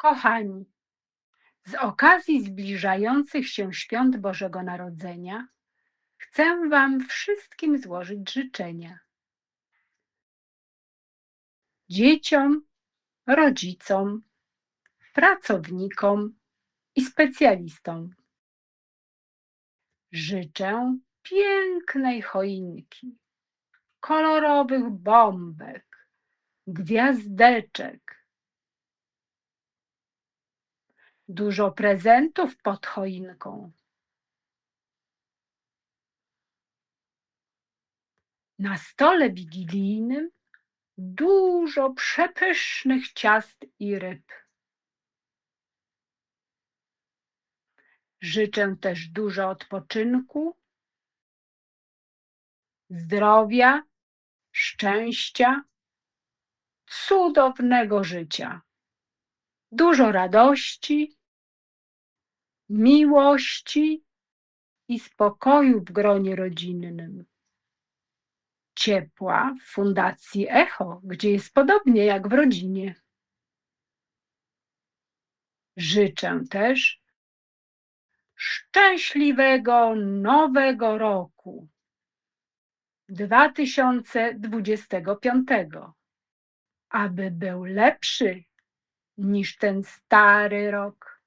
Kochani, z okazji zbliżających się świąt Bożego Narodzenia chcę Wam wszystkim złożyć życzenia. Dzieciom, rodzicom, pracownikom i specjalistom. Życzę pięknej choinki, kolorowych bombek, gwiazdeczek, dużo prezentów pod choinką. Na stole wigilijnym dużo przepysznych ciast i ryb. Życzę też dużo odpoczynku, zdrowia, szczęścia, cudownego życia, dużo radości, miłości i spokoju w gronie rodzinnym. Ciepła w Fundacji Echo, gdzie jest podobnie jak w rodzinie. Życzę też szczęśliwego nowego roku 2025, aby był lepszy niż ten stary rok.